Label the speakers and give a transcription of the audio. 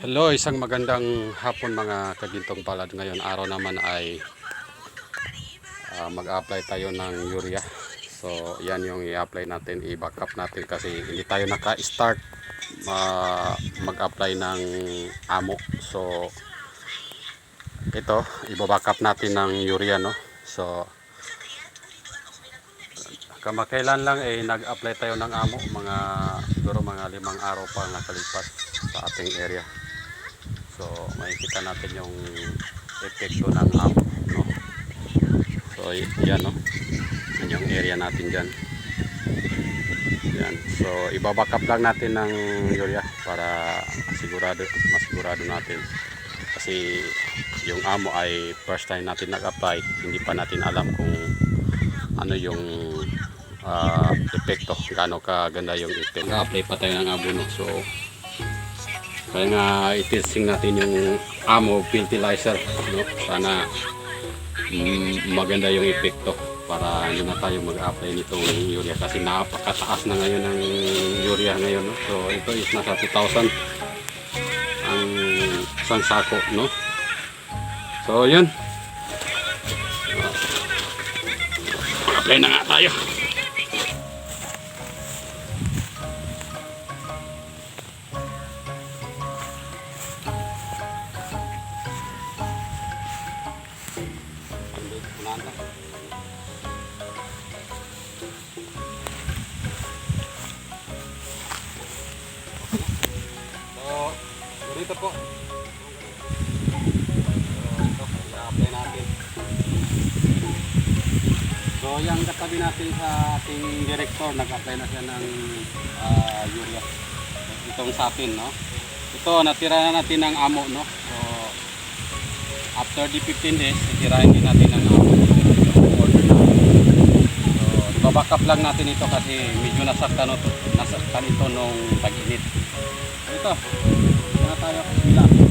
Speaker 1: Hello, isang magandang hapon mga kagintong palad. Ngayon araw naman ay ah, mag-apply tayo ng urea. So, yan yung i-apply natin, i-backup natin kasi hindi tayo naka-start ah, mag-apply ng amo. So, ito, i-backup natin ng urea, no? So, kamakailan lang eh nag-apply tayo ng amo mga siguro mga limang araw pa nakalipas sa ating area so makikita natin yung epekto ng amo no? So yan no? Yan yung area natin dyan. Yan. So ibabackup lang natin ng urea para sigurado masigurado natin. Kasi yung amo ay first time natin nag-apply. Hindi pa natin alam kung ano yung ah, epekto gaano kaganda yung epekto. Apply pa tayo ng abono so kaya nga itesting natin yung amo fertilizer no? sana mm, maganda yung epekto para hindi na tayo mag-apply nitong urea kasi napakataas na ngayon ng urea ngayon no? so ito is nasa 2,000 ang isang sako no so yun apply na nga tayo So, dito po. So, ito, natin. So, yung katabi natin sa ating director, nag-apply na siya ng ah, urea. Itong sa atin, no? Ito, natira na natin ng amo, no? So, after the 15 days, itirahin din natin ng amo. Yung order natin. Babackup lang natin ito kasi medyo nasaktan, nasaktan ito nung tag-init. Ito, na tayo sa.